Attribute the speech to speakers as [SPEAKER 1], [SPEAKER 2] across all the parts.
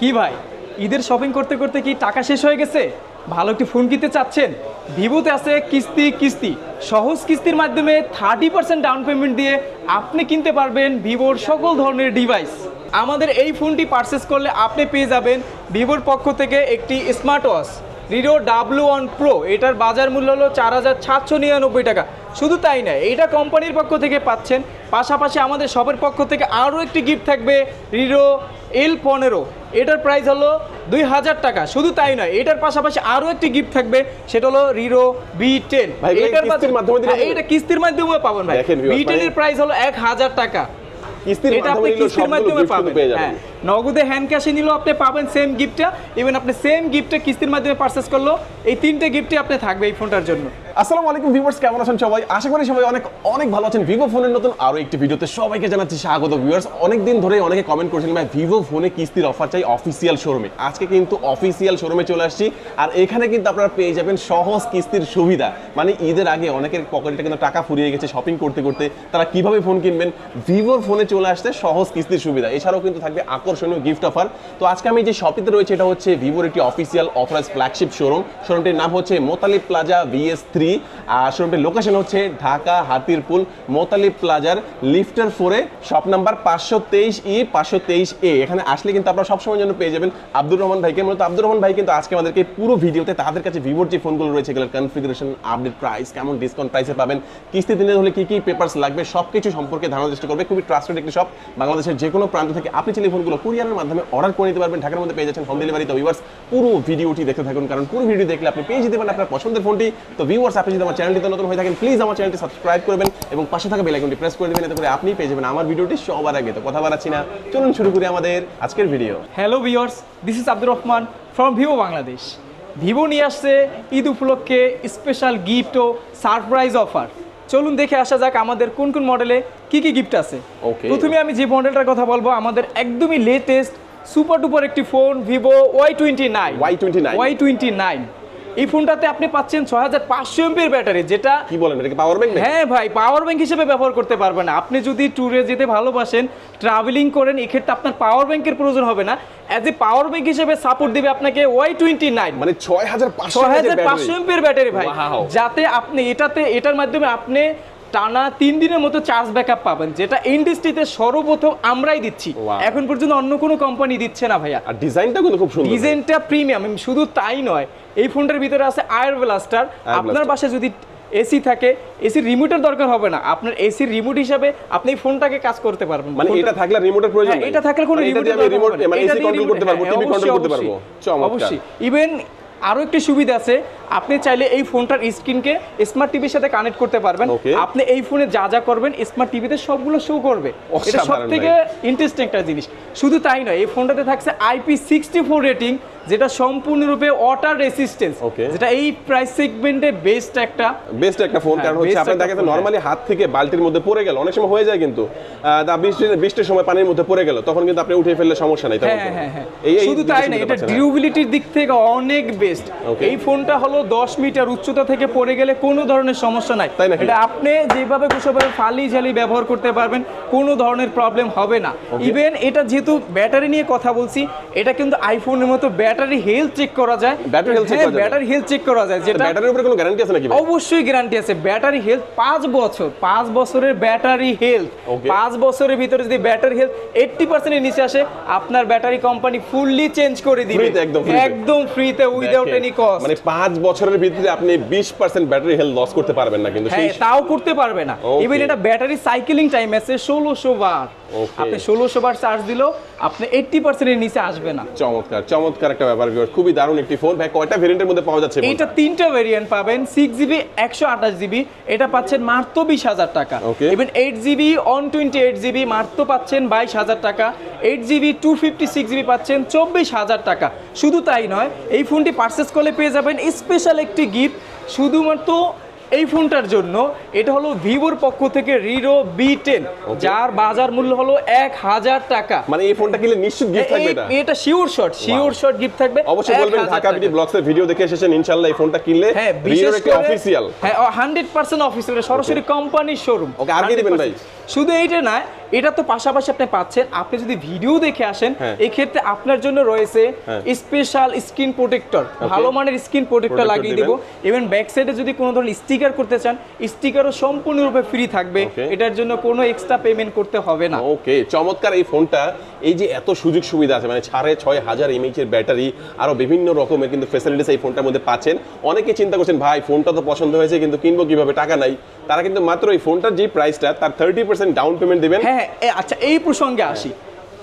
[SPEAKER 1] কি ভাই? ঈদের শপিং করতে করতে কি টাকা শেষ হয়ে গেছে? ভালো একটি ফোন কিনতে চাচ্ছেন? ভিভোতে আছে কিস্তি কিস্তি। সহজ কিস্তির মাধ্যমে থার্টি পার্সেন্ট ডাউন পেমেন্ট দিয়ে আপনি কিনতে পারবেন ভিভোর সকল ধরনের ডিভাইস আমাদের এই ফোনটি পারচেস করলে আপনি পেয়ে যাবেন ভিভোর পক্ষ থেকে একটি স্মার্ট ওয়াচ রিডো ডাব্লু ওয়ান প্রো এটার বাজার মূল্য হলো চার হাজার সাতশো নিরানব্বই টাকা। শুধু তাই নয় এইটা কোম্পানির পক্ষ থেকে পাচ্ছেন। পাশাপাশি আমাদের শপের পক্ষ থেকে আরও একটি গিফট থাকবে রিরো এল পনেরো। এটার প্রাইস হলো দুই হাজার টাকা। শুধু তাই নয় এটার পাশাপাশি আরও একটি গিফট থাকবে সেটা হলো রিরো বি টেন
[SPEAKER 2] কিস্তির মাধ্যমে হবে?
[SPEAKER 1] এইটা কিস্তির মাধ্যমে পাবেন ভাই। বি টেনের প্রাইস হলো এক হাজার টাকা। এটা আপনি কিস্তির মাধ্যমে পাবেন। হ্যাঁ। নগদে হ্যান্ড ক্যাশে নিলেও আপনি পাবেন সেম গিফটটা ইভেন আপনি সেম গিফটটা কিস্তির মাধ্যমে পারচেস করলেও এই তিনটে গিফটই আপনি থাকবে এই ফোনটার জন্য।
[SPEAKER 2] আসসালামু আলাইকুম ভিউয়ার্স কেমন আছেন সবাই? আশা করি সবাই অনেক অনেক ভালো আছেন। ভিভো ফোনের নতুন আরও একটি ভিডিওতে সবাইকে জানাচ্ছি স্বাগত ভিউয়ার্স অনেক দিন ধরে অনেকে কমেন্ট করেছিলেন ভাই ভিভো ফোনে কিস্তির অফার চাই অফিসিয়াল শোরুমে আজকে কিন্তু অফিসিয়াল শোরুমে চলে আসছি। আর এখানে কিন্তু আপনারা পেয়ে যাবেন সহজ কিস্তির সুবিধা। মানে ঈদের আগে অনেকের পকেটে কিন্তু টাকা ফুরিয়ে গেছে শপিং করতে করতে। তারা কীভাবে ফোন কিনবেন? ভিভোর ফোনে চলে আসতে সহজ কিস্তির সুবিধা। এছাড়াও কিন্তু থাকবে আকর্ষণীয় গিফট অফার তো আজকে আমি যে শপিতে রয়েছে, এটা হচ্ছে ভিভোর একটি অফিসিয়াল অথরাইজ ফ্ল্যাগশিপ শোরুম শোরুমটির নাম হচ্ছে মোতালিব প্লাজা ভিএস থ্রি আর শোরুমটির লোকেশন হচ্ছে ঢাকা হাতিরপুল মোতালিব প্লাজার লিফটার ফোরে শপ নাম্বার পাঁচশো তেইশ ই, পাঁচশো তেইশ এ। এখানে আসলে কিন্তু আপনারা সবসময় জন্য পেয়ে যাবেন আব্দুর রহমান ভাইকে। মূলত আব্দুর রহমান ভাই কিন্তু আজকে আমাদেরকে পুরো ভিডিওতে তাদের কাছে ভিভোর যে ফোনগুলো রয়েছে, এগুলোর কনফিগারেশন আপডেট প্রাইস কেমন ডিসকাউন্ট প্রাইসে পাবেন কিস্তি দিনে হলে কি কি পেপারস লাগবে সব কিছু সম্পর্কে ধারণা, চেষ্টা করবে। খুবই ট্রাস্টেড একটি শপ বাংলাদেশের যে কোনো প্রান্ত থেকে আপনি চাইলে ফোনগুলো কুরিয়ারের মাধ্যমে অর্ডার করে নিতে পারবেন। ঢাকার মধ্যে পেয়ে যাচ্ছেন হোম ডেলিভারি তো ভিউয়ার্স পুরো ভিডিওটি দেখতে থাকুন, কারণ পুরো ভিডিও দেখলে আপনি পেয়ে যেতে পারেন আপনার পছন্দের ফোনটি তো ভিউয়ার্স আপনি যদি আমার চ্যানেলটিতে নতুন হয়ে থাকেন প্লিজ আমার চ্যানেলটি সাবস্ক্রাইব করবেন এবং পাশে থাকা বেল আইকনটি প্রেস করে দেবেন, এতে করে আপনি পেয়ে যাবেন আমার ভিডিওটি সবার আগে। তো কথা বাড়াচ্ছি না। চলুন শুরু করি আমাদের আজকের video
[SPEAKER 1] hello viewers this is Abdur Rahman from Vivo Bangladesh Vivo নিয়ে আসছে ঈদ উপলক্ষে স্পেশাল গিফট ও সারপ্রাইজ অফার চলুন দেখে আসা যাক আমাদের কোন কোন মডেলে কি কি গিফট আছে।
[SPEAKER 2] ওকে
[SPEAKER 1] প্রথমে আমি যে মডেলটার কথা বলব আমাদের একদমই লেটেস্ট সুপার ডুপার একটি phone Vivo Y twenty nine
[SPEAKER 2] Y29
[SPEAKER 1] Y twenty nine এই ফোনটাতে আপনি পাচ্ছেন ছয় হাজার পাঁচশো এমপির ব্যাটারি যেটা
[SPEAKER 2] কি বলেন এটাকে পাওয়ার ব্যাংক
[SPEAKER 1] হ্যাঁ ভাই পাওয়ার ব্যাংক হিসেবে ব্যবহার করতে পারবেন আপনি যদি ট্যুরে যেতে ভালোবাসেন ট্রাভেলিং করেন এক্ষেত্রে আপনার পাওয়ার ব্যাংকের প্রয়োজন হবে না। অ্যাজ এ পাওয়ার ব্যাংক হিসেবে সাপোর্ট দেবে আপনাকে ওয়াই টোয়েন্টি নাইন
[SPEAKER 2] মানে ছয় হাজার পাঁচশো
[SPEAKER 1] ছয় হাজার পাঁচশো এমপির ব্যাটারি ভাই। যাতে আপনি এটাতে এটার মাধ্যমে আপনি টানা তিন দিনের মতো চার্জ ব্যাকআপ পাবেন যেটা ইন্ডাস্ট্রিতে সর্বপ্রথম আমরাই দিচ্ছি। এখন পর্যন্ত অন্য কোনো কোম্পানি দিচ্ছে না ভাইয়া।
[SPEAKER 2] আর ডিজাইনটা কিন্তু খুব সুন্দর।
[SPEAKER 1] ডিজাইনটা প্রিমিয়াম শুধু তাই নয় এই ফোনটার ভিতরে আছে আয়ার ব্লাস্টার আপনার। বাসায় যদি এসি থাকে এসির রিমোটের দরকার হবে না। আপনার এসির রিমোট হিসাবে আপনি ফোনটাকে কাজ করতে পারবেন।
[SPEAKER 2] মানে এটা থাকলে রিমোটের প্রয়োজন
[SPEAKER 1] হ্যাঁ,
[SPEAKER 2] নেই।
[SPEAKER 1] এটা থাকলে কোনো
[SPEAKER 2] মানে আমি রিমোট
[SPEAKER 1] না।
[SPEAKER 2] মানে এসি কন্ট্রোল করতে পারব
[SPEAKER 1] হ্যাঁ,
[SPEAKER 2] টিভি কন্ট্রোল করতে পারব। চমৎকার।
[SPEAKER 1] অবশ্যই ইভেন আরও একটি সুবিধা আছে আপনি চাইলে এই ফোনটার স্ক্রিনকে স্মার্ট টিভির সাথে কানেক্ট করতে পারবেন। আপনি এই ফোনে যা যা করবেন স্মার্ট টিভিতে সবগুলো শো করবে। এটা সব থেকে ইন্টারেস্টিং একটা জিনিস। শুধু তাই নয় এই ফোনটাতে থাকছে আইপি সিক্সটি ফোর রেটিং যেটা সম্পূর্ণরূপে ওয়াটার রেসিস্টেন্স যেটা এই প্রাইস সেগমেন্টে বেস্ট একটা।
[SPEAKER 2] বেস্ট একটা ফোন
[SPEAKER 1] হ্যাঁ,
[SPEAKER 2] কারণ হচ্ছে
[SPEAKER 1] best
[SPEAKER 2] আপনার
[SPEAKER 1] একটা
[SPEAKER 2] দেখা
[SPEAKER 1] phone,
[SPEAKER 2] নর্মালি হাত থেকে বালতির মধ্যে পড়ে গেল অনেক সময় হয়ে যায় কিন্তু আহ, তা বৃষ্টি বৃষ্টির সময় পানির মধ্যে পড়ে গেল তখন কিন্তু আপনি উঠে ফেললে সমস্যা নাই
[SPEAKER 1] হ্যাঁ হ্যাঁ শুধু তাই না এটা। ডিউবিলিটির দিক থেকে অনেক বেস্ট
[SPEAKER 2] Okay.
[SPEAKER 1] এই ফোনটা হলো দশ মিটার উচ্চতা থেকে পড়ে গেলে কোনো ধরনের সমস্যা নাই? এটা আপনি যেভাবে কুশভাবে ফালি ঝালি ব্যবহার করতে পারবেন কোনো ধরনের প্রবলেম হবে না। ইভেন এটা যেহেতু ব্যাটারি নিয়ে কথা বলছি এটা কিন্তু আইফোনের মতো ব্যাটারি হেলথ চেক করা যায়। হ্যাঁ
[SPEAKER 2] করা যাবে?
[SPEAKER 1] ব্যাটারি হেলথ চেক করা যায় যেটা
[SPEAKER 2] ব্যাটারির উপরে কোনো গ্যারান্টি আছে নাকি
[SPEAKER 1] অবশ্যই গ্যারান্টি আছে। ব্যাটারি হেলথ পাঁচ বছর পাঁচ বছরের ব্যাটারি হেলথ
[SPEAKER 2] Okay.
[SPEAKER 1] পাঁচ বছরের ভিতরে যদি ব্যাটারি হেলথ এইটটি পার্সেন্টের নিচে আসে আপনার ব্যাটারি কোম্পানি ফুললি চেঞ্জ করে দিবে।
[SPEAKER 2] একদম
[SPEAKER 1] একদম ফ্রিতে উইদাউট কস্ট
[SPEAKER 2] মানে পাঁচ বছরের ভিতরে আপনি বিশ পার্সেন্ট ব্যাটারি হেলথ লস করতে পারবেন না কিন্তু সেই
[SPEAKER 1] হ্যাঁ তাও করতে পারবে না। ইভেন এটা ব্যাটারি সাইকেলিং টাইম আছে ষোলোশো বার। আপনি ষোলোশো বার চার্জ দিলেও আপনি এইটটি পার্সেন্টের নিচে আসবে না।
[SPEAKER 2] চমৎকার চমৎকার একটা ব্যাপার viewers। খুবই দারুণ একটি ফোন ভাই কয়টা ভেরিয়েন্টের মধ্যে পাওয়া যাচ্ছে
[SPEAKER 1] এইটা তিনটা ভেরিয়েন্ট পাবেন সিক্স জিবি একশো আঠাশ জিবি এটা পাচ্ছেন মাত্র বিশ হাজার টাকা। Even eight GB one twenty eight GB মাত্র পাচ্ছেন বাইশ হাজার টাকা। Eight GB two fifty six GB পাচ্ছেন চব্বিশ হাজার টাকা। শুধু তাই নয় এই ফোনটি পারচেস করলে পেয়ে যাবেন স্পেশাল একটি গিফট শুধুমাত্র এই ফোনটার জন্য এটা হলো ভিভোর পক্ষ থেকে রিরো বি টেন যার বাজার মূল্য হলো এক হাজার টাকা।
[SPEAKER 2] মানে এই ফোনটা কিনলে নিশ্চিত গিফট থাকবে এটা?
[SPEAKER 1] এটা sure shot sure shot gift থাকবে।
[SPEAKER 2] অবশ্যই বলবেন ঢাকা বিডি ব্লগস এর ভিডিও দেখে এসেছেন ইনশাআল্লাহ এই ফোনটা কিনলে
[SPEAKER 1] হ্যাঁ বিশেষ করে
[SPEAKER 2] অফিসিয়াল
[SPEAKER 1] হ্যাঁ হান্ড্রেড পার্সেন্ট অফিসিয়াল সরাসরি কোম্পানির শোরুম
[SPEAKER 2] Okay, আর কি দিবেন ভাই?
[SPEAKER 1] শুধু এইটা না এটা তো পাশাপাশি আপনি পাচ্ছেন আপনি যদি ভিডিও দেখে আসেন
[SPEAKER 2] হ্যাঁ।
[SPEAKER 1] এই ক্ষেত্রে আপনার জন্য রয়েছে। স্পেশাল স্ক্রিন প্রোটেক্টর ভালো মানের স্ক্রিন প্রোটেক্টর লাগিয়ে। দেবো। এবং ব্যাক সাইডে যদি কোনো ধরনের স্টিকার করতে চান স্টিকারও সম্পূর্ণরূপে ফ্রি থাকবে। এটার জন্য কোনো এক্সট্রা পেমেন্ট করতে হবে না।
[SPEAKER 2] ওকে চমৎকার এই ফোনটা। এই যে এত সুযোগ সুবিধা আছে মানে সাড়ে ছয় হাজার এমএইচ এর ব্যাটারি আরও বিভিন্ন রকমের কিন্তু ফেসিলিটিস এই ফোনটার মধ্যে পাচ্ছেন। অনেকে চিন্তা করছেন ভাই ফোনটা তো পছন্দ হয়েছে কিন্তু কিনবো কীভাবে? টাকা নাই। তারা কিন্তু মাত্র এই ফোনটার যে প্রাইসটা তার থার্টি পার্সেন্ট ডাউন পেমেন্ট দেবেন।
[SPEAKER 1] হ্যাঁ এ- আচ্ছা এই প্রসঙ্গে আসি।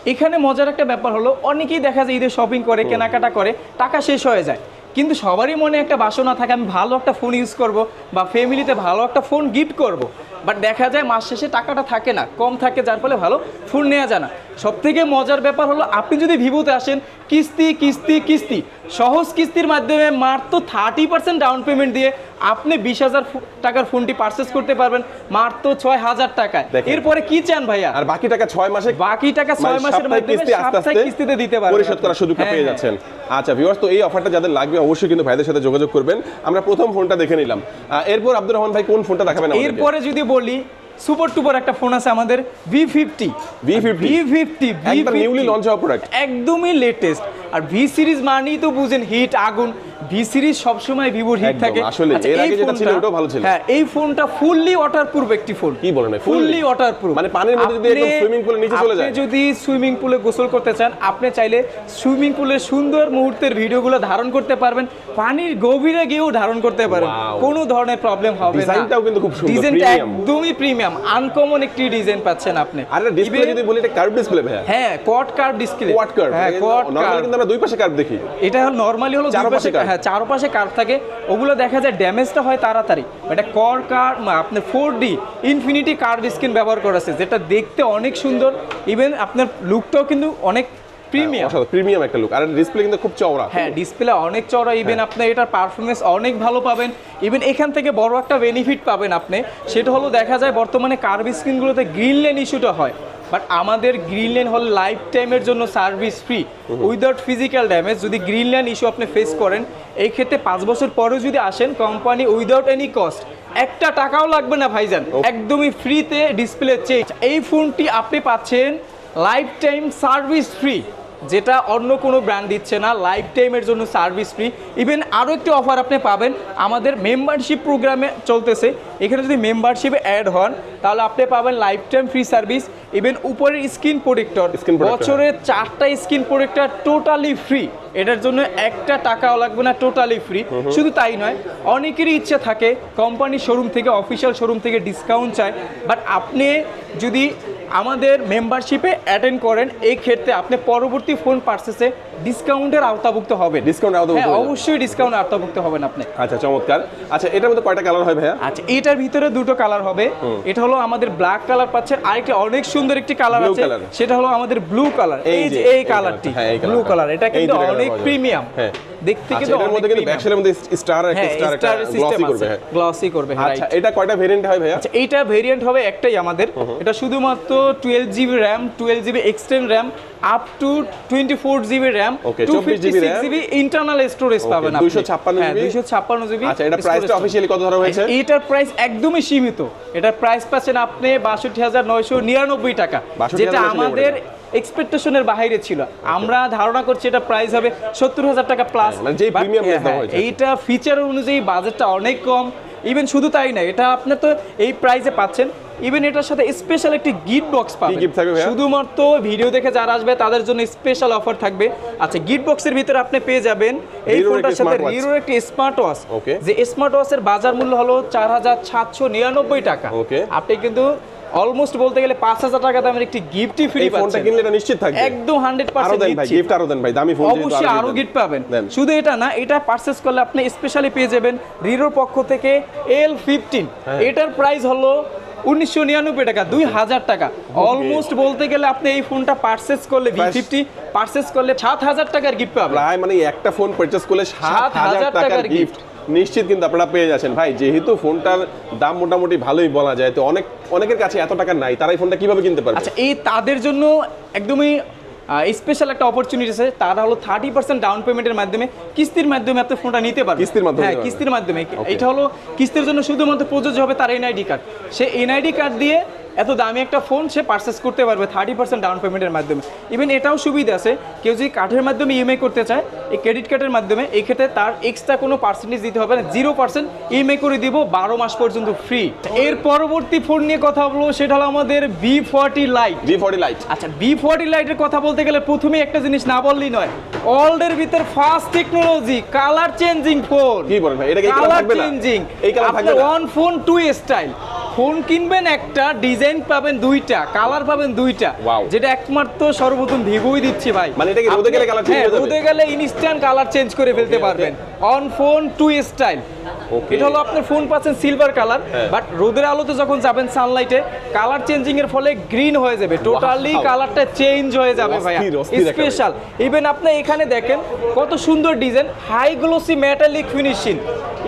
[SPEAKER 1] এখানে মজার একটা ব্যাপার হলো অনেকেই দেখা যায় ঈদের শপিং করে কেনাকাটা করে টাকা শেষ হয়ে যায়। কিন্তু সবারই মনে একটা বাসনা থাকে আমি ভালো একটা ফোন ইউজ করব বা ফ্যামিলিতে ভালো একটা ফোন গিফট করব। বাট দেখা যায় মাস শেষে টাকাটা থাকে না কম থাকে যার ফলে ভালো ফোন নেওয়া যায় না। সব থেকে মজার ব্যাপার হলো আপনি যদি ভিভোতে আসেন কিস্তি কিস্তি কিস্তি সহজ কিস্তির মাধ্যমে মাত্র থার্টি পার্সেন্ট ডাউন পেমেন্ট দিয়ে আপনি বিশ হাজার টাকার ফোনটি পারচেস করতে পারবেন মাত্র ছয় হাজার টাকায়। এরপরে কি চান ভাইয়া?
[SPEAKER 2] আর বাকি টাকা ছয় মাসে
[SPEAKER 1] বাকি টাকা
[SPEAKER 2] মানে
[SPEAKER 1] ছয় মাসের মাধ্যমে
[SPEAKER 2] কিস্তি আস্তে আস্তে
[SPEAKER 1] কিস্তিতে দিতে পারবেন
[SPEAKER 2] পরিশোধ। করার সুযোগটা
[SPEAKER 1] হ্যাঁ,
[SPEAKER 2] পেয়ে
[SPEAKER 1] হ্যাঁ।
[SPEAKER 2] যাচ্ছেন। আচ্ছা ভিউয়ার্স তো এই অফারটা যাদের লাগবে অবশ্যই কিন্তু ভাইদের সাথে যোগাযোগ করবেন। আমরা প্রথম ফোনটা দেখে নিলাম। এরপর আব্দুর রহমান ভাই কোন ফোনটা দেখাবেন
[SPEAKER 1] এরপরে যদি বলি সুপার টুপার একটা ফোন আছে আমাদের V fifty
[SPEAKER 2] V50
[SPEAKER 1] V fifty
[SPEAKER 2] একবার নিউলি লঞ্চ হওয়া প্রোডাক্ট
[SPEAKER 1] একদমই লেটেস্ট আর ভি সিরিজ মানেই তো বুঝেন হিট আগুন। ভি সিরিজ সবসময় ভিভোর হিট থাকে।
[SPEAKER 2] আসলে
[SPEAKER 1] আচ্ছা,
[SPEAKER 2] এর আগে যেটা ছিল ওটাও ভালো ছিল।
[SPEAKER 1] হ্যাঁ এই ফোনটা ফুললি ওয়াটারপ্রুফ একটি ফোন
[SPEAKER 2] কি বলেন?
[SPEAKER 1] ফুললি ওয়াটারপ্রুফ
[SPEAKER 2] মানে পানির মধ্যে যদি একদম pool এর নিচে চলে যায়?
[SPEAKER 1] যদি সুইমিং পুলে গোসল করতে চান আপনি চাইলে সুইমিং পুলের সুন্দর মুহূর্তের ভিডিওগুলো ধারণ করতে পারবেন। পানির গভীরে গিয়েও ধারণ করতে পারবেন কোনো ধরনের প্রবলেম হবে না।
[SPEAKER 2] ডিজাইনটাও কিন্তু খুব সুন্দর,
[SPEAKER 1] ডিজাইনটা একদমই প্রিমিয়াম আনকমন একটি ডিজাইন পাচ্ছেন আপনি।
[SPEAKER 2] আর ডিসপ্লে যদি বলি এটা কার্ভ ডিসপ্লে ভাইয়া।
[SPEAKER 1] হ্যাঁ quad curve display
[SPEAKER 2] quad curve
[SPEAKER 1] হ্যাঁ কোয়াড
[SPEAKER 2] নরমালি
[SPEAKER 1] কার্ভ
[SPEAKER 2] কিন্তু আমরা দুই পাশে কার্ভ দেখি।
[SPEAKER 1] এটা হলো নরমালি হলো দুই
[SPEAKER 2] চারপাশে
[SPEAKER 1] পাশে। হ্যাঁ চারপাশে কার্ভ থাকে। ওগুলো দেখা যায় ড্যামেজটা হয় তাড়াতাড়ি। এটা কর কার আপনার four D infinity curve screen ব্যবহার করা আছে যেটা দেখতে অনেক সুন্দর। ইভেন আপনার লুকটাও কিন্তু অনেক প্রিমিয়াম।
[SPEAKER 2] প্রিমিয়াম একটা লুক আর ডিসপ্লে কিন্তু খুব চওড়া।
[SPEAKER 1] হ্যাঁ ডিসপ্লে অনেক চড়া ইভেন আপনি এটার পারফরমেন্স অনেক ভালো পাবেন। ইভেন এখান থেকে বড় একটা বেনিফিট পাবেন আপনি। সেটা হলো দেখা যায় বর্তমানে কার্ভ স্ক্রিনগুলোতে গ্রিন লেন ইস্যুটা হয়। বাট আমাদের গ্রিন লেন হল লাইফ টাইমের জন্য service free without physical damage যদি গ্রিন লেন ইস্যু আপনি ফেস করেন এই ক্ষেত্রে পাঁচ বছর পরেও যদি আসেন কোম্পানি উইদাউট এনি কস্ট একটা টাকাও লাগবে না ভাইজান। একদমই ফ্রিতে ডিসপ্লে চেঞ্জ এই ফোনটি আপনি পাচ্ছেন লাইফ টাইম সার্ভিস ফ্রি যেটা অন্য কোনো ব্র্যান্ড দিচ্ছে না লাইফ টাইমের জন্য সার্ভিস ফ্রি ইভেন আরও একটি অফার আপনি পাবেন আমাদের মেম্বারশিপ প্রোগ্রামে চলতেছে। এখানে যদি মেম্বারশিপে অ্যাড হন তাহলে আপনি পাবেন lifetime free service even উপরের প্রোটেক্টর
[SPEAKER 2] Screen protector,
[SPEAKER 1] বছরের চারটা স্ক্রিন প্রোটেক্টর টোটালি ফ্রি এটার জন্য একটা টাকাও লাগবে না টোটালি ফ্রি শুধু তাই নয় অনেকেরই ইচ্ছা থাকে কোম্পানি শোরুম থেকে অফিসিয়াল শোরুম থেকে ডিসকাউন্ট চায়। বাট আপনি যদি আমাদের মেম্বারশিপে অ্যাটেন্ড করেন এই ক্ষেত্রে আপনি পরবর্তী ফোন পার্সেসে ডিসকাউন্টের আওতাভুক্ত
[SPEAKER 2] Discount এর আওতাভুক্ত
[SPEAKER 1] হ্যাঁ অবশ্যই ডিসকাউন্ট আওতাভুক্ত হবেন আপনি।
[SPEAKER 2] আচ্ছা চমৎকার। আচ্ছা এটার মধ্যে কয়টা কালার হয় ভাইয়া?
[SPEAKER 1] আচ্ছা এটার ভিতরে দুটো কালার হবে। এটা হলো আমাদের ব্ল্যাক কালার পাচ্ছেন আরেকটি অনেক সুন্দর একটি কালার আছে। সেটা হলো আমাদের ব্লু কালার
[SPEAKER 2] এই যে, এই
[SPEAKER 1] কালারটি
[SPEAKER 2] হ্যাঁ,
[SPEAKER 1] ব্লু কালার এটা কিন্তু অনেক প্রিমিয়াম
[SPEAKER 2] হ্যাঁ।
[SPEAKER 1] দেখতে
[SPEAKER 2] আচ্ছা,
[SPEAKER 1] কিন্তু
[SPEAKER 2] এটার মধ্যে কিন্তু
[SPEAKER 1] প্রিমিয়াম
[SPEAKER 2] মধ্যে স্টার একটা
[SPEAKER 1] হ্যাঁ
[SPEAKER 2] স্টার একটা গ্লসি করবে হ্যাঁ।
[SPEAKER 1] গ্লসি করবে হ্যাঁ
[SPEAKER 2] আচ্ছা এটা কয়টা ভেরিয়েন্ট হয় ভাইয়া?
[SPEAKER 1] আচ্ছা এইটা ভেরিয়েন্ট হবে একটাই আমাদের। এটা শুধুমাত্র twelve GB RAM twelve GB extend RAM up to twenty four GB RAM two fifty six GB internal storage পাবেন
[SPEAKER 2] 256
[SPEAKER 1] হ্যাঁ দুইশো ছাপ্পান্ন জিবি
[SPEAKER 2] আচ্ছা এটা প্রাইসটা অফিসিয়ালি কত ধরা হয়েছে?
[SPEAKER 1] এটার প্রাইস একদমই সীমিত। এটার প্রাইস পাচ্ছেন আপনি বাষট্টি হাজার নয়শো নিরানব্বই টাকা। যেটা আমাদের এক্সপেকটেশনের বাইরে ছিল। আমরা ধারণা করছি এটা প্রাইস হবে সত্তর হাজার টাকা প্লাস
[SPEAKER 2] মানে price দেওয়া হয়েছে।
[SPEAKER 1] এইটা ফিচার অনুযায়ী বাজেটটা অনেক কম। ইভেন শুধু তাই না এটা আপনি তো এই প্রাইসে পাচ্ছেন। ইভেন এটার সাথে স্পেশাল একটি গিফট বক্স পাবেন।
[SPEAKER 2] গিফট থাকবে?
[SPEAKER 1] শুধুমাত্র ভিডিও দেখে যারা আসবে তাদের জন্য স্পেশাল অফার থাকবে। আচ্ছা গিফট বক্সের ভিতরে আপনি পেয়ে যাবেন এই ফোনটার সাথে রিরোর একটি স্মার্ট ওয়াচ
[SPEAKER 2] ওকে
[SPEAKER 1] যে স্মার্ট ওয়াচের বাজার মূল্য হলো চার হাজার সাতশো নিরানব্বই টাকা।
[SPEAKER 2] ওকে
[SPEAKER 1] আপনি কিন্তু অলমোস্ট বলতে গেলে পাঁচ হাজার টাকা দামের একটি গিফটই ফ্রি
[SPEAKER 2] এই ফোনটা কিনলে এটা নিশ্চিত থাকবে।
[SPEAKER 1] একদম হান্ড্রেড
[SPEAKER 2] আরও
[SPEAKER 1] পার্সেন্ট
[SPEAKER 2] দেন ভাই গিফট আরও দেন ভাই দামি ফোন
[SPEAKER 1] অবশ্যই আরও গিফট পাবেন। শুধু এটা না এটা পারচেস করলে আপনি স্পেশালি পেয়ে যাবেন রিরোর পক্ষ থেকে এল ফিফটিন
[SPEAKER 2] হ্যাঁ।
[SPEAKER 1] এটার প্রাইস হলো উনিশশো নিরানব্বই টাকা দুই হাজার টাকা। অলমোস্ট বলতে গেলে আপনি এই ফোনটা পারচেস করলে ভি ফিফটি পারচেস করলে সাত হাজার টাকার গিফট পাবেন।
[SPEAKER 2] মানে একটা ফোন পারচেজ করলে সাত হাজার
[SPEAKER 1] 7,000
[SPEAKER 2] টাকার
[SPEAKER 1] টাকার
[SPEAKER 2] গিফট নিশ্চিত কিন্তু আপনারা পেয়ে যাচ্ছেন। ভাই যেহেতু ফোনটার দাম মোটামুটি ভালোই বলা যায় তো অনেক অনেকের কাছে এত টাকা নাই তারা এই ফোনটা কীভাবে কিনতে পারবে?
[SPEAKER 1] আচ্ছা এই তাদের জন্য একদমই স্পেশাল একটা অপরচুনিটি আছে। তারা হলো থার্টি পার্সেন্ট ডাউন পেমেন্টের মাধ্যমে কিস্তির মাধ্যমে আপনি ফোনটা নিতে পারবেন
[SPEAKER 2] কিস্তির মাধ্যমে
[SPEAKER 1] হ্যাঁ কিস্তির মাধ্যমে। এটা হলো কিস্তির জন্য শুধুমাত্র প্রযোজ্য হবে তার এনআইডি কার্ড সে এনআইডি কার্ড দিয়ে এত দামি একটা ফোন সে পারচেস করতে পারবে থার্টি পার্সেন্ট ডাউন পেমেন্টের মাধ্যমে। ইভেন এটাও সুবিধা আছে কেউ যদি কার্ডের মাধ্যমে ইএমআই করতে চায় এই ক্রেডিট কার্ডের মাধ্যমে এই ক্ষেত্রে তার এক্সট্রা কোনো পার্সেন্টেজ দিতে হবে না জিরো পার্সেন্ট ইএমআই করে দিব বারো মাস পর্যন্ত ফ্রি এর পরবর্তী ফোন নিয়ে কথা বলব সেটা হলো আমাদের B forty lite
[SPEAKER 2] G forty lite
[SPEAKER 1] আচ্ছা বি ফর্টি লাইটের কথা বলতে গেলে প্রথমেই একটা জিনিস না বললেই নয় ওয়ার্ল্ডের ভিতর first technology colour changing phone
[SPEAKER 2] কি বলেন ভাই? এটা কি কালার
[SPEAKER 1] চেঞ্জিং
[SPEAKER 2] এই কালার থাকবে
[SPEAKER 1] one phone two style phone কিনবেন একটা ডিজাইন পাবেন দুইটা কালার পাবেন দুইটা। যেটা একমাত্র সর্বপ্রথম ভিভোই দিচ্ছে ভাই।
[SPEAKER 2] মানে এটা কি রোদে গেলে change
[SPEAKER 1] হ্যাঁ,
[SPEAKER 2] হয়ে
[SPEAKER 1] রোদে গেলে ইনস্ট্যান্ট কালার চেঞ্জ করে ফেলতে. পারবেন। One phone two style. এটা হলো আপনার ফোন পাচ্ছেন সিলভার কালার। বাট রোদের আলোতে যখন যাবেন সানলাইটে কালার চেঞ্জিং এর ফলে গ্রিন হয়ে যাবে। টোটালি কালারটা চেঞ্জ হয়ে যাবে ভাইয়া।
[SPEAKER 2] একেবারে।
[SPEAKER 1] স্পেশাল ইভেন আপনি এখানে দেখেন কত সুন্দর design high glossy metallic finishing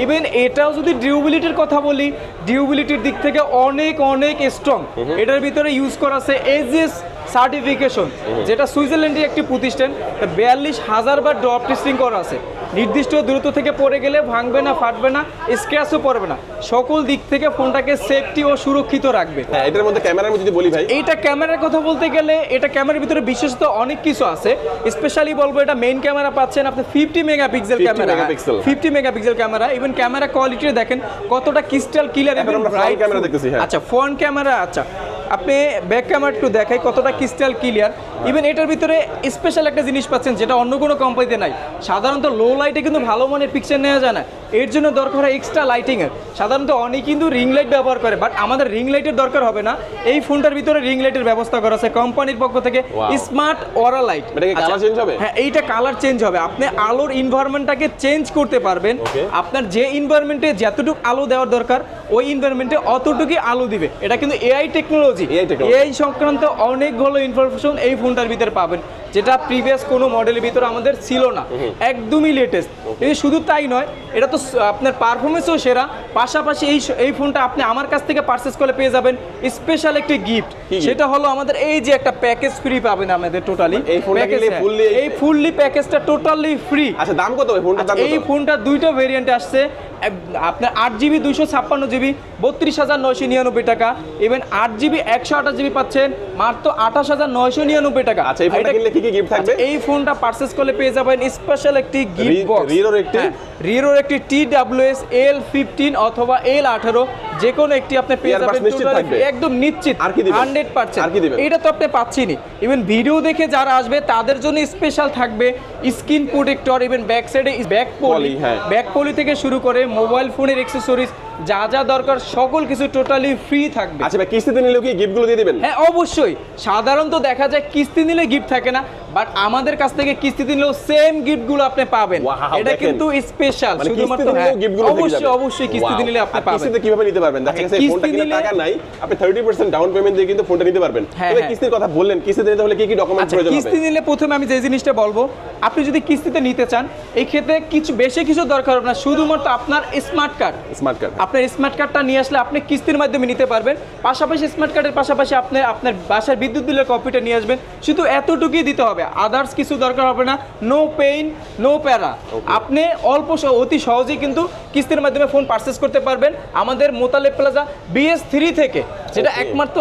[SPEAKER 1] even এটাও যদি ডিউবিলিটির কথা বলি ডিউবিলিটির দিক থেকে অনেক অনেক স্ট্রং এটার ভিতরে ইউজ করা আছে এজিএস সার্টিফিকেশন যেটা সুইজারল্যান্ডের একটি প্রতিষ্ঠান। বিয়াল্লিশ হাজার বার ড্রপ টেস্টিং করা আছে। নির্দিষ্ট দূরত্ব থেকে পড়ে গেলে ভাঙবে না ফাটবে না স্ক্র্যাচও পড়বে না। সকল দিক থেকে ফোনটাকে সেফটি ও সুরক্ষিত রাখবে।
[SPEAKER 2] হ্যাঁ এটার মধ্যে ক্যামেরার মধ্যে যদি বলি ভাই।
[SPEAKER 1] এইটা ক্যামেরার কথা বলতে গেলে এটা ক্যামেরার ভিতরে বিশেষত অনেক কিছু আছে। স্পেশালি বলব এটা মেইন ক্যামেরা পাচ্ছেন আপনি fifty megapixel
[SPEAKER 2] 50
[SPEAKER 1] camera. Fifty megapixel camera even camera quality দেখেন কতটা ক্রিস্টাল ক্লিয়ার এবং ব্রাইট
[SPEAKER 2] camera দেখতেছি, হ্যাঁ।
[SPEAKER 1] আচ্ছা ফ্রন্ট ক্যামেরা আচ্ছা। আপনি ব্যাক ক্যামেরা একটু দেখাই কতটা ক্রিস্টাল ক্লিয়ার ইভেন এটার ভিতরে স্পেশাল একটা জিনিস পাচ্ছেন, যেটা অন্য কোনো কোম্পানিতে নাই। সাধারণত লো লাইটে কিন্তু ভালো মানের পিকচার নেওয়া যায় না। এর জন্য দরকার হয় এক্সট্রা লাইটিংয়ের সাধারণত অনেক কিন্তু রিং লাইট ব্যবহার করে বাট আমাদের রিং লাইটের দরকার হবে না। এই ফোনটার ভিতরে রিং লাইটের ব্যবস্থা করা আছে কোম্পানির পক্ষ থেকে স্মার্ট ওরা লাইট
[SPEAKER 2] এটা কি colour change হবে?
[SPEAKER 1] হ্যাঁ এইটা কালার চেঞ্জ হবে। আপনি আলোর ইনভায়রনমেন্টটাকে চেঞ্জ করতে পারবেন। আপনার যে ইনভায়রনমেন্টে যতটুকু আলো দেওয়ার দরকার ওই ইনভায়রনমেন্টে অতটুকুই আলো দিবে। এটা কিন্তু এআই টেকনোলজি এআই সংক্রান্ত অনেকগুলো ইনফরমেশন এই ফোনটার ভিতরে পাবেন যেটা প্রিভিয়াস কোনো মডেলের ভিতরে আমাদের ছিল না। একদমই লেটেস্ট এই শুধু তাই নয় এটা তো আপনার পারফরমেন্সও সেরা। পাশাপাশি এই এই ফোনটা আপনি আমার কাছ থেকে পারচেস করে পেয়ে যাবেন স্পেশাল একটি গিফট সেটা হলো আমাদের এই যে একটা প্যাকেজ ফ্রি পাবেন আমাদের টোটালি
[SPEAKER 2] এই ফোনটা কিনলে fully-
[SPEAKER 1] এই ফুললি প্যাকেজটা টোটালি ফ্রি
[SPEAKER 2] আচ্ছা দাম কত? এই ফোনটা দাম
[SPEAKER 1] আচ্ছা, এই ফোনটা দুইটা ভেরিয়েন্ট আসছে। আপনার আট জিবি দুইশো ছাপ্পান্ন জিবি বত্রিশ হাজার নয়শো নিরানব্বই টাকা। ইভেন আট জিবি একশো আঠাশ জিবি পাচ্ছেন মাত্র আঠাশ হাজার নয়শো নিরানব্বই টাকা।
[SPEAKER 2] আচ্ছা, এই ফোনটা কিনলে কি কি gift থাকবে?
[SPEAKER 1] আচ্ছা, এই ফোনটা পারচেস করলে পেয়ে যাবেন স্পেশাল একটি গিফট বক্স
[SPEAKER 2] রিরোর একটি?
[SPEAKER 1] রিরোর একটি T W S L fifteen অথবা এল আঠারো যে কোনো একটি আপনি পেয়ে যাবেন একদম নিশ্চিত
[SPEAKER 2] আর কি
[SPEAKER 1] হান্ড্রেড পার্সেন্ট
[SPEAKER 2] আর কি
[SPEAKER 1] এটা তো আপনি পাচ্ছিনি ইভেন ভিডিও দেখে যারা আসবে তাদের জন্য স্পেশাল থাকবে স্ক্রিন প্রোটেক্টর ইভেন ব্যাক সাইডে ব্যাক পলি
[SPEAKER 2] হ্যাঁ।
[SPEAKER 1] ব্যাক পলি থেকে শুরু করে মোবাইল ফোনের অ্যাক্সেসরিজ যা যা দরকার সকল কিছু টোটালি ফ্রি থাকবে।
[SPEAKER 2] আচ্ছা ভাই কিস্তিতে নিলেও কি গিফটগুলো দিয়ে দিবেন?
[SPEAKER 1] হ্যাঁ অবশ্যই। সাধারণত দেখা যায় কিস্তি নিলে গিফট থাকে না বাট আমাদের কাছ থেকে কিস্তিতে নিলেও সেম গিফটগুলো আপনি পাবেন। এটা কিন্তু স্পেশাল
[SPEAKER 2] মানে
[SPEAKER 1] শুধুমাত্র অবশ্যই অবশ্যই কিস্তিতে. নিলে আপনি পাবেন
[SPEAKER 2] কিস্তিতে কীভাবে নিতে পারবেন? দেখা
[SPEAKER 1] আচ্ছা,
[SPEAKER 2] গেছে ফোনটা
[SPEAKER 1] কিস্তি
[SPEAKER 2] কিনে টাকা নাই আপনি 30% ডাউন পেমেন্ট দিয়ে কিন্তু ফোনটা নিতে পারবেন।
[SPEAKER 1] হ্যাঁ,
[SPEAKER 2] তবে
[SPEAKER 1] হ্যাঁ।
[SPEAKER 2] কিস্তির কথা বললেন কিস্তিতে নিতে হলে কি কি ডকুমেন্ট
[SPEAKER 1] আচ্ছা
[SPEAKER 2] প্রয়োজন
[SPEAKER 1] কিস্তি
[SPEAKER 2] হবে
[SPEAKER 1] নিলে প্রথমে আমি যে জিনিসটা বলব আপনি যদি কিস্তিতে নিতে চান এই ক্ষেত্রে কিছু বেশি কিছু দরকার হবে না শুধুমাত্র আপনার স্মার্ট কার্ড
[SPEAKER 2] স্মার্ট কার্ড
[SPEAKER 1] আপনার স্মার্ট কার্ডটা নিয়ে আসলে আপনি কিস্তির মাধ্যমে নিতে পারবেন। পাশাপাশি স্মার্ট কার্ডের পাশাপাশি আপনি আপনার বাসার বিদ্যুৎ বিলের কপিটা নিয়ে আসবেন। শুধু এতটুকুই দিতে হবে। আদার্স কিছু দরকার হবে না। নো পেইন নো প্যারা আপনি অল্প অতি সহজেই কিন্তু কিস্তির মাধ্যমে ফোন পারচেস করতে পারবেন আমাদের মোতালেব প্লাজা বিএস থ্রি থেকে যেটা একমাত্র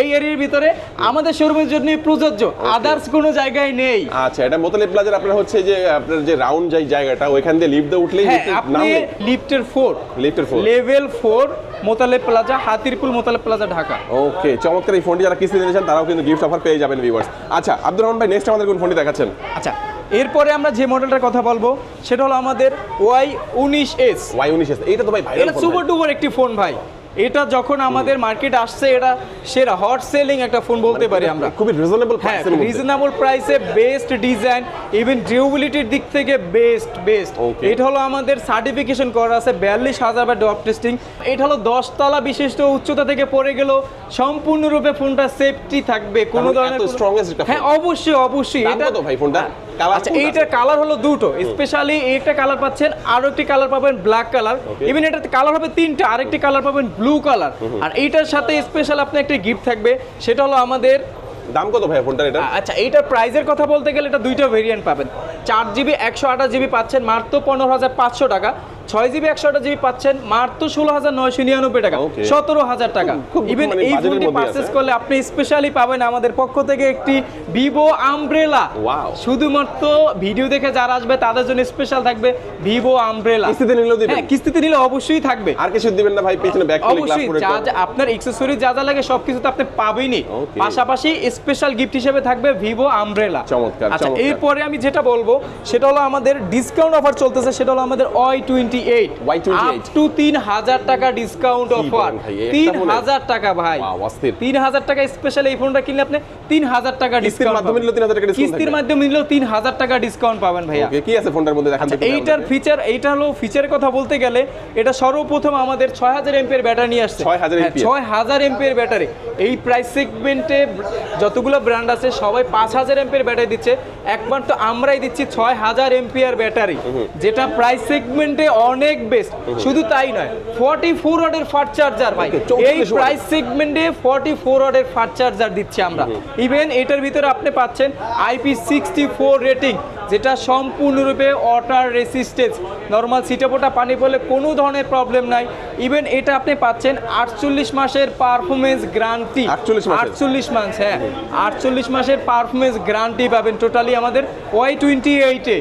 [SPEAKER 1] এই এরিয়ার ভিতরে আমাদের শোরুমের জন্য প্রযোজ্য। আদার্স কোনো জায়গায় নেই।
[SPEAKER 2] আচ্ছা এটা মোতালেব প্লাজার আপনার হচ্ছে যে আপনার যে রাউন্ড যে জায়গাটা ওইখান দিয়ে লিফট দিয়ে উঠলেই
[SPEAKER 1] হ্যাঁ
[SPEAKER 2] লিফটের
[SPEAKER 1] আপনি লিফটের ফোর
[SPEAKER 2] লিফটের four
[SPEAKER 1] level four Motaleb plaza Hatirpool Motaleb plaza Dhaka.
[SPEAKER 2] Okay চমৎকার এই ফোনটি যারা কিস্তি চান তারাও কিন্তু গিফট অফার পেয়ে যাবেন ভিউয়ার্স আচ্ছা আব্দুর রহমান ভাই নেক্সট আমাদের কোন ফোনটি দেখাচ্ছেন?
[SPEAKER 1] আচ্ছা এরপরে আমরা যে মডেলটার কথা বলব সেটা হলো আমাদের ওয়াই উনিশ এস
[SPEAKER 2] ওয়াই উনিশ এস এটা তো ভাই
[SPEAKER 1] এটা সুপার ডুপার একটি ফোন ভাই। এটা যখন আমাদের মার্কেট আসছে এটা সেরা হট সেলিং একটা ফোন বলতে পারি আমরা।
[SPEAKER 2] খুবই রিজনেবল
[SPEAKER 1] হ্যাঁ রিজনেবল প্রাইসে বেস্ট ডিজাইন ইভেন ডিউবিলিটির দিক থেকে বেস্ট বেস্ট এটা হলো আমাদের সার্টিফিকেশন করা আছে বিয়াল্লিশ হাজার বা ডপ টেস্টিং এটা হলো দশতলা বিশিষ্ট উচ্চতা থেকে পড়ে গেলেও সম্পূর্ণরূপে ফোনটা সেফটি থাকবে। কোনো
[SPEAKER 2] মানে
[SPEAKER 1] ধরনের হ্যাঁ অবশ্যই অবশ্যই।
[SPEAKER 2] এটা তো ভাই ফোনটা?
[SPEAKER 1] আচ্ছা এইটার কালার হলো দুটো। স্পেশালি একটা কালার পাচ্ছেন আরও একটি কালার পাবেন ব্ল্যাক কালার ইভেন এটাতে কালার হবে তিনটা আরেকটি কালার পাবেন ব্লু কালার আর এইটার সাথে স্পেশাল আপনি একটা গিফট থাকবে সেটা হলো আমাদের
[SPEAKER 2] দাম কত ভাই ফোনটার এটা?
[SPEAKER 1] আচ্ছা এইটার প্রাইজের কথা বলতে গেলে এটা দুইটা ভেরিয়েন্ট পাবেন। চার জিবি একশো আঠাশ জিবি পাচ্ছেন মাত্র পনেরো হাজার পাঁচশো টাকা। ছয় জিবি একশো আঠাশ জিবি পাচ্ছেন। মাত্র ষোলো হাজার নয়শো নিরানব্বই টাকা. সতেরো হাজার টাকা। ইভেন
[SPEAKER 2] মানে
[SPEAKER 1] এই ফোনটি পারচেস করলে আপনি স্পেশালি পাবেন আমাদের পক্ষ থেকে একটি ভিভো আমব্রেলা শুধুমাত্র ভিডিও দেখে যারা আসবে তাদের জন্য স্পেশাল থাকবে ভিভো আমব্রেলা
[SPEAKER 2] কিস্তিতে নিলেও দিবেন?
[SPEAKER 1] হ্যাঁ কিস্তিতে নিলে অবশ্যই থাকবে।
[SPEAKER 2] আর কিছু দিবেন না ভাই পিছনে ব্যাক
[SPEAKER 1] অবশ্যই যা যা আপনার এক্সেসরি যা যা লাগে সবকিছু তো আপনি পাবেনই। পাশাপাশি স্পেশাল গিফট হিসেবে থাকবে ভিভো আমব্রেলা
[SPEAKER 2] চমৎকার,
[SPEAKER 1] আচ্ছা এরপরে আমি যেটা বলব সেটা হলো আমাদের ডিসকাউন্ট অফার চলতেছে সেটা হলো আমাদের Y twenty eight
[SPEAKER 2] Y28
[SPEAKER 1] up to তিন হাজার টাকা ডিসকাউন্ট অফার
[SPEAKER 2] বলেন ভাই, একটা
[SPEAKER 1] তিন
[SPEAKER 2] ফোনে?
[SPEAKER 1] হাজার টাকা ভাই।
[SPEAKER 2] অস্থির।
[SPEAKER 1] তিন হাজার টাকা স্পেশাল এই ফোনটা কিনলে আপনি তিন হাজার টাকা ডিসকাউন্ট
[SPEAKER 2] মাধ্যমে নিলেও 3000 টাকা discount
[SPEAKER 1] কিস্তির মাধ্যমে নিলেও তিন হাজার টাকা ডিসকাউন্ট পাবেন ভাইয়া।
[SPEAKER 2] ওকে কি আছে ফোনটার মধ্যে? দেখান
[SPEAKER 1] এইটার ফিচার এইটা হলো ফিচারের কথা বলতে গেলে এটা সর্বপ্রথম আমাদের ছয় হাজার এমপির ব্যাটারি নিয়ে আসছে।
[SPEAKER 2] 6000
[SPEAKER 1] ছয় হাজার এমপির ব্যাটারি এই প্রাইস সেগমেন্টে যতগুলো ব্র্যান্ড আছে সবাই পাঁচ হাজার এমপির ব্যাটারি দিচ্ছে। একমাত্র আমরাই দিচ্ছি ছয় হাজার এমপিয়ার ব্যাটারি যেটা প্রাইস সেগমেন্টে অনেক বেস্ট শুধু তাই নয় ফর্টি ফোর ওয়াটের ফাস্ট চার্জার ভাই এই। প্রাইস সেগমেন্টে ফর্টি ফোর ওয়াটের ফাস্ট চার্জার দিচ্ছি আমরা। ইভেন এটার ভিতরে আপনি পাচ্ছেন আইপি সিক্সটি ফোর রেটিং যেটা সম্পূর্ণরূপে ওয়াটার রেসিস্টেন্স নর্মাল সিটাপোটা পানি পড়লে কোনো ধরনের প্রবলেম নাই। ইভেন এটা আপনি পাচ্ছেন আটচল্লিশ মাসের পারফরমেন্স গ্যারান্টি আটচল্লিশ মাস হ্যাঁ। আটচল্লিশ মাসের পারফরমেন্স গ্যারান্টি পাবেন টোটালি আমাদের ওয়াই টোয়েন্টি এইটে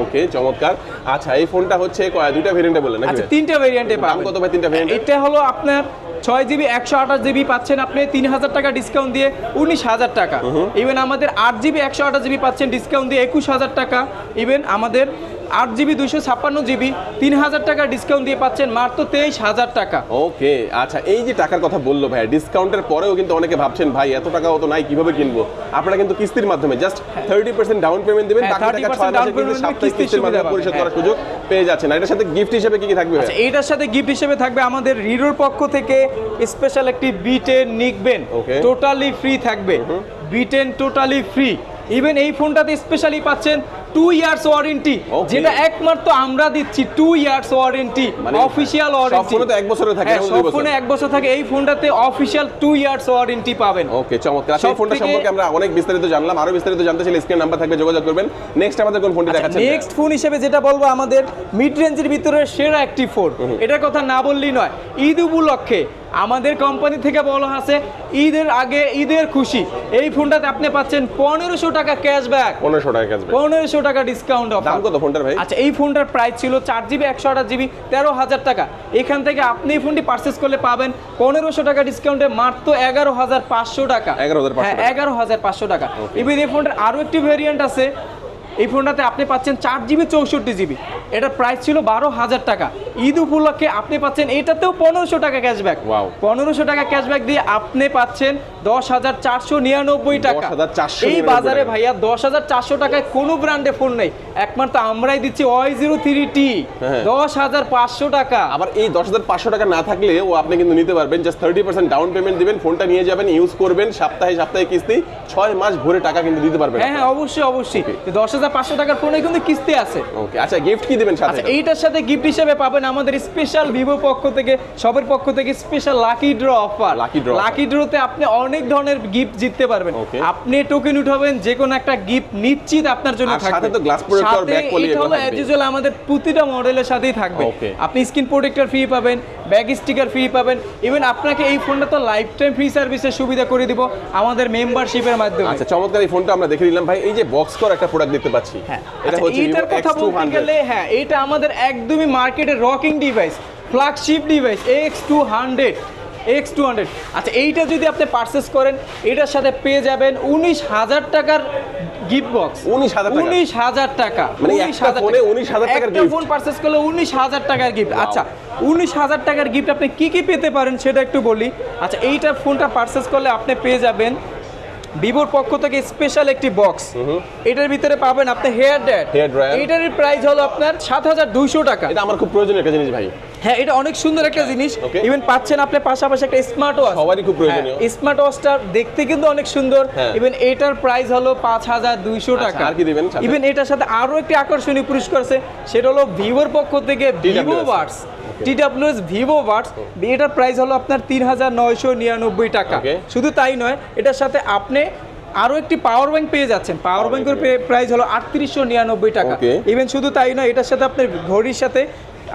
[SPEAKER 2] ওকে চমৎকার। আচ্ছা এই ফোনটা হচ্ছে কয় দুইটা ভেরিয়েন্টে বললেন
[SPEAKER 1] আচ্ছা তিনটা ভেরিয়েন্টে পাবেন।
[SPEAKER 2] কত ভাই তিনটা ভেরিয়েন্ট
[SPEAKER 1] এটা হলো আপনার ছয় জিবি একশো আঠাশ জিবি পাচ্ছেন আপনি তিন হাজার টাকা ডিসকাউন্ট দিয়ে উনিশ হাজার টাকা। ইভেন আমাদের আট জিবি একশো আঠাশ জিবি পাচ্ছেন ডিসকাউন্ট দিয়ে একুশ হাজার টাকা। ইভেন আমাদের আট জিবি দুইশো ছাপ্পান্ন জিবি তিন হাজার টাকা ডিসকাউন্ট দিয়ে পাচ্ছেন মাত্র তেইশ হাজার টাকা।
[SPEAKER 2] ওকে আচ্ছা এই যে টাকার কথা বলল ভাই ডিসকাউন্টের পরেও কিন্তু অনেকে ভাবছেন ভাই এত টাকা অত নাই কীভাবে কিনবো? আপনারা কিন্তু কিস্তির মাধ্যমে just thirty percent down payment দিবেন বাকি টাকা ছয় মাসে কিন্তু সাপ্তাহিক
[SPEAKER 1] কিস্তির
[SPEAKER 2] কিস্তির মাধ্যমে পরিশোধ করার সুযোগ পেয়ে যাচ্ছেন। এটার সাথে গিফট হিসেবে কি কি থাকবে?
[SPEAKER 1] আচ্ছা এইটার সাথে গিফট হিসেবে থাকবে আমাদের রিডোর পক্ষ থেকে স্পেশাল একটি বিটেন নিকবেন. টোটালি ফ্রি থাকবে। বিটেন টোটালি ফ্রি ইভেন এই ফোনটাতে স্পেশালি পাচ্ছেন টু ইয়ার্স ওয়ারেন্টি. যেটা একমাত্র আমরা দিচ্ছি টু ইয়ার্স ওয়ারেন্টি
[SPEAKER 2] মানে
[SPEAKER 1] অফিসিয়াল ওয়ারেন্টি
[SPEAKER 2] ফোনে তো এক বছরের থাকে
[SPEAKER 1] হ্যাঁ সব ফোনে এক বছর থাকে এই ফোনটাতে অফিসিয়াল টু ইয়ার্স ওয়ারেন্টি পাবেন।
[SPEAKER 2] ওকে চমৎকার। আচ্ছা, ফোনটা সম্পর্কে আমরা অনেক বিস্তারিত জানলাম আরও বিস্তারিত জানতে চাইলে স্ক্রিন নাম্বার থাকবে যোগাযোগ করবেন। নেক্সট আমাদের কোন ফোনটি দেখাচ্ছেন?
[SPEAKER 1] নেক্সট ফোন হিসেবে যেটা বলব আমাদের মিড রেঞ্জের ভিতরে সেরা একটি ফোন এটার কথা না বললেই নয় ঈদ উপলক্ষে আমাদের কোম্পানি থেকে বলা আছে ঈদের আগে ঈদের খুশি। এই ফোনটাতে আপনি পাচ্ছেন পনেরোশো টাকা ক্যাশব্যাক
[SPEAKER 2] পনেরোশো টাকা আসবে
[SPEAKER 1] পনেরোশো টাকা ডিসকাউন্ট
[SPEAKER 2] দাম কত ফোনটার ভাই?
[SPEAKER 1] আচ্ছা এই ফোনটার প্রাইস ছিল চার জিবি একশো আঠাশ জিবি তেরো হাজার টাকা। এখান থেকে আপনি এই ফোনটি পারচেস করলে পাবেন পনেরোশো টাকা ডিসকাউন্টে মাত্র এগারো হাজার পাঁচশো টাকা।
[SPEAKER 2] 11,500
[SPEAKER 1] হ্যাঁ
[SPEAKER 2] টাকা।
[SPEAKER 1] এগারো হাজার পাঁচশো টাকা। ইভেন এই ফোনটার আরও একটি ভেরিয়েন্ট আছে এই ফোনটাতে আপনি পাচ্ছেন চার জিবি চৌষট্টি জিবি। এটার প্রাইস ছিল বারো হাজার টাকা। ঈদ উপলক্ষে আপনি পাচ্ছেন এটাতেও পনেরোশো টাকা ক্যাশব্যাক. পনেরোশো টাকা ক্যাশব্যাক দিয়ে আপনি পাচ্ছেন দশ হাজার চারশো নিরানব্বই টাকা।
[SPEAKER 2] 10,499
[SPEAKER 1] এই বাজারে ভাইয়া দশ হাজার চারশো টাকায় কোনো ব্র্যান্ডে ফোন নেই। একমাত্র আমরাই দিচ্ছি ওয়াই জিরো থ্রি টি। দশ হাজার পাঁচশো টাকা।
[SPEAKER 2] আবার এই দশ হাজার পাঁচশো টাকা না থাকলে ও আপনি কিন্তু নিতে পারবেন। Just thirty percent down payment দিবেন ফোনটা নিয়ে যাবেন ইউজ করবেন সপ্তাহে সপ্তাহে কিস্তি ছয় মাস ভরে টাকা কিন্তু দিতে পারবেন
[SPEAKER 1] হ্যাঁ হ্যাঁ অবশ্যই অবশ্যই। দশ হাজার পাঁচশো টাকার ফোনে কিন্তু কিস্তি আছে।
[SPEAKER 2] ওকে আচ্ছা গিফট কি দিবেন সাথে?
[SPEAKER 1] আচ্ছা এইটার সাথে গিফট হিসেবে পাবেন আমাদের স্পেশাল ভিভো পক্ষ থেকে সবের পক্ষ থেকে special lucky draw offer
[SPEAKER 2] draw offer।
[SPEAKER 1] Lucky ড্রতে আপনি অনেক ধরনের গিফট জিততে পারবেন। আপনি টোকেন উঠাবেন যে কোনো একটা গিফট নিশ্চিত আপনার জন্য থাকবে।
[SPEAKER 2] সাথে তো
[SPEAKER 1] এটা হলো
[SPEAKER 2] থাকবেই।
[SPEAKER 1] as আমাদের প্রতিটা মডেলের সাথেই থাকবে। আপনি স্ক্রিন প্রোটেক্টর ফ্রি পাবেন ব্যাগ স্টিকার ফ্রি পাবেন। ইভেন আপনাকে এই ফোনটা তো লাইফ টাইম ফ্রি সার্ভিসের সুবিধা করে দিব আমাদের মেম্বারশিপের মাধ্যমে।
[SPEAKER 2] আচ্ছা চমৎকার এই ফোনটা আমরা দেখে নিলাম। ভাই এই যে বক্স কর একটা প্রোডাক্ট দেখতে পাচ্ছি
[SPEAKER 1] হ্যাঁ।
[SPEAKER 2] এটা
[SPEAKER 1] আচ্ছা,
[SPEAKER 2] হচ্ছে
[SPEAKER 1] এইটার কথা বলতে গেলে হ্যাঁ এটা আমাদের একদমই মার্কেটের rocking device flagship device X two hundred X two hundred আচ্ছা এইটা যদি আপনি পারচেস করেন এটার সাথে পেয়ে যাবেন উনিশ হাজার টাকার গিফট বক্স
[SPEAKER 2] 19,000 টাকা?
[SPEAKER 1] উনিশ হাজার টাকা।
[SPEAKER 2] মানে
[SPEAKER 1] 19,000
[SPEAKER 2] একটা
[SPEAKER 1] টাকা।
[SPEAKER 2] ফোনে 19,000 টাকার
[SPEAKER 1] একটা ফোন পারচেস করলে উনিশ হাজার টাকার গিফট আচ্ছা উনিশ হাজার টাকার গিফট আপনি কি কি পেতে পারেন সেটা একটু বলি। আচ্ছা এইটা ফোনটা পারচেস করলে আপনি পেয়ে যাবেন ভিভোর পক্ষ থেকে স্পেশাল একটি বক্স এটার ভিতরে পাবেন আপনি হেয়ার ড্রায়ার
[SPEAKER 2] Hair dryer।
[SPEAKER 1] এটার প্রাইস হলো আপনার সাত হাজার দুইশো টাকা।
[SPEAKER 2] এটা আমার খুব প্রয়োজনীয় একটা জিনিস ভাই।
[SPEAKER 1] হ্যাঁ এটা অনেক সুন্দর একটা জিনিস।
[SPEAKER 2] Okay.
[SPEAKER 1] ইভেন পাচ্ছেন আপনি পাশাপাশি একটা স্মার্ট ওয়াচ
[SPEAKER 2] সবারই খুব প্রয়োজনীয়।
[SPEAKER 1] স্মার্ট ওয়াচটা দেখতে কিন্তু অনেক সুন্দর।
[SPEAKER 2] হ্যাঁ।
[SPEAKER 1] ইভেন এটার প্রাইস হলো পাঁচ হাজার দুইশো
[SPEAKER 2] আচ্ছা,
[SPEAKER 1] টাকা।
[SPEAKER 2] আর কি দিবেন?
[SPEAKER 1] ইভেন এটার সাথে আরও একটি আকর্ষণীয় পুরস্কার আছে সেটা হলো ভিভোর পক্ষ থেকে ভিভো ওয়াটস টিডাব্লিউএস ভিভো ওয়াটস এটার প্রাইস হলো আপনার তিন হাজার নয়শো নিরানব্বই টাকা। শুধু তাই নয় এটার সাথে আপনি আরও একটি পাওয়ার ব্যাংক পেয়ে যাচ্ছেন। পাওয়ার ব্যাংকের প্রাইস হলো আটত্রিশশো নিরানব্বই টাকা। ইভেন শুধু তাই নয় এটার সাথে আপনার ঘড়ির সাথে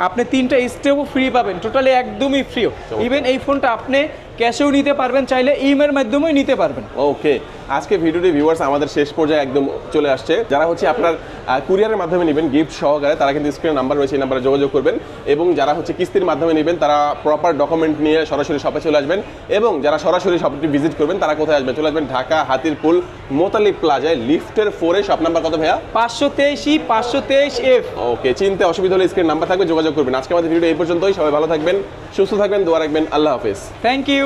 [SPEAKER 1] আপনি তিনটা স্টেপও ফ্রি পাবেন। টোটালি একদমই ফ্রি ইভেন এই ফোনটা আপনি ক্যাশেও নিতে পারবেন চাইলে ইমের মাধ্যমেও নিতে পারবেন।
[SPEAKER 2] ওকে আজকে ভিডিওটি ভিউয়ার্স আমাদের শেষ পর্যায়ে একদম চলে আসছে। যারা হচ্ছে আপনার কুরিয়ারের মাধ্যমে নেবেন গিফট সহকারে তারা কিন্তু স্ক্রিনে নাম্বার রয়েছে এই নাম্বারে যোগাযোগ করবেন। এবং যারা হচ্ছে কিস্তির মাধ্যমে নেবেন তারা প্রপার ডকুমেন্ট নিয়ে সরাসরি শপে চলে আসবেন। এবং যারা সরাসরি শপটি ভিজিট করবেন তারা কোথায় আসবেন? চলে আসবেন ঢাকা হাতিরপুল মোতালি প্লাজায় লিফটের ফোরে শপ নাম্বার কত ভাইয়া?
[SPEAKER 1] পাঁচশো তেইশই পাঁচশো তেইশ এফ।
[SPEAKER 2] ওকে চিনতে অসুবিধা হলে স্ক্রিন নাম্বার থাকবে যোগাযোগ করবেন। আজকে আমাদের ভিডিও এই পর্যন্তই সবাই ভালো থাকবেন সুস্থ থাকবেন দোয়া রাখবেন আল্লাহ হাফেজ।
[SPEAKER 1] Thank you